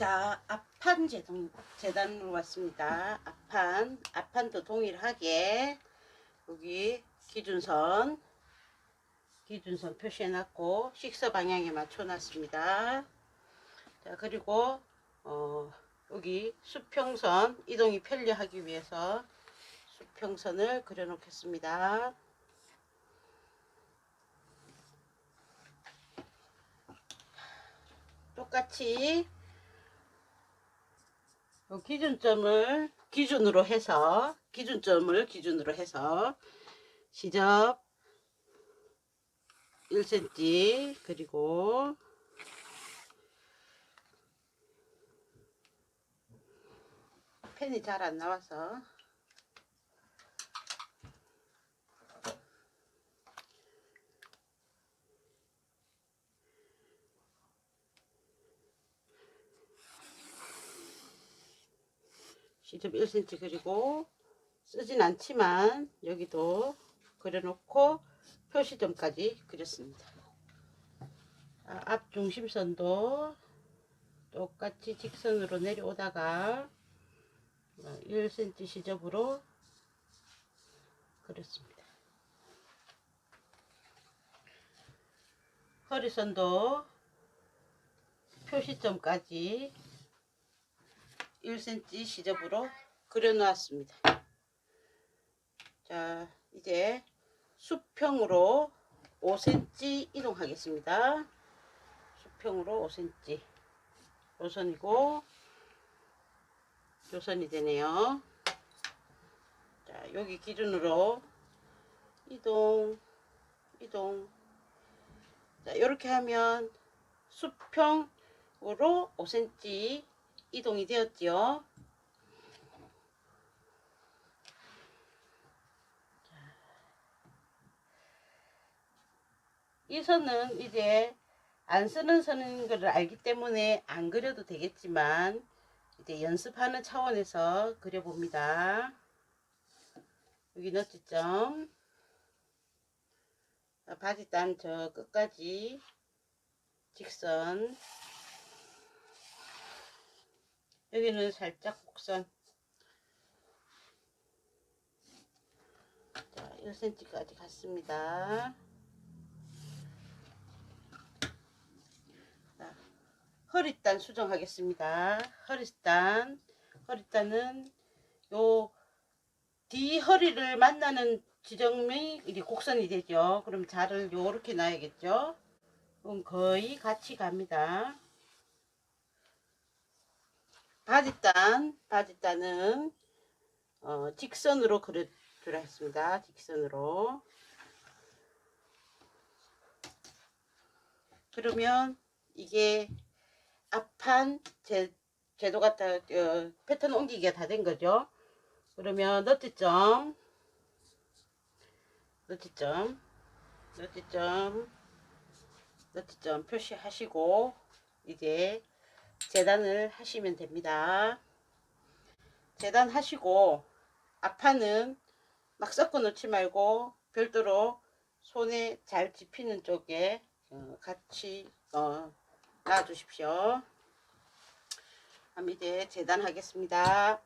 자, 앞판 재단, 재단으로 왔습니다. 앞판, 앞판도 동일하게 여기 기준선, 기준선 표시해놨고 식서 방향에 맞춰놨습니다. 자, 그리고 어, 여기 수평선 이동이 편리하기 위해서 수평선을 그려놓겠습니다. 똑같이 요 기준점을 기준으로 해서 기준점을 기준으로 해서 시접 1cm 그리고 펜이 잘 안 나와서 시접 1cm 그리고 쓰진 않지만 여기도 그려놓고 표시점까지 그렸습니다. 아, 앞 중심선도 똑같이 직선으로 내려오다가 1cm 시접으로 그렸습니다. 허리선도 표시점까지 1cm 시접으로 그려 놓았습니다. 자, 이제 수평으로 5cm 이동하겠습니다. 수평으로 5cm. 요선이고, 요선이 되네요. 자, 여기 기준으로 이동, 이동. 자, 이렇게 하면 수평으로 5cm 이동이 되었지요. 이 선은 이제 안 쓰는 선인 것을 알기 때문에 안 그려도 되겠지만 이제 연습하는 차원에서 그려봅니다. 여기 너트점 바지단 저 끝까지 직선 여기는 살짝 곡선. 자 1cm까지 갔습니다. 자, 허리단 수정하겠습니다. 허리단 허리단은 요 뒤허리를 만나는 지점이 이제 곡선이 되죠. 그럼 자를 요렇게 놔야겠죠? 그럼 거의 같이 갑니다 바지단, 바지단은 어, 직선으로 그려주라 했습니다. 직선으로. 그러면 이게 앞판 제, 제도가 다, 어, 패턴 옮기기가 다 된 거죠. 그러면 너트점, 너트점, 너트점, 너트점 표시하시고 이제 재단을 하시면 됩니다. 재단하시고 앞판은 막 섞어 놓지 말고 별도로 손에 잘 집히는 쪽에 어, 같이 어, 놔주십시오. 그럼 이제 재단하겠습니다.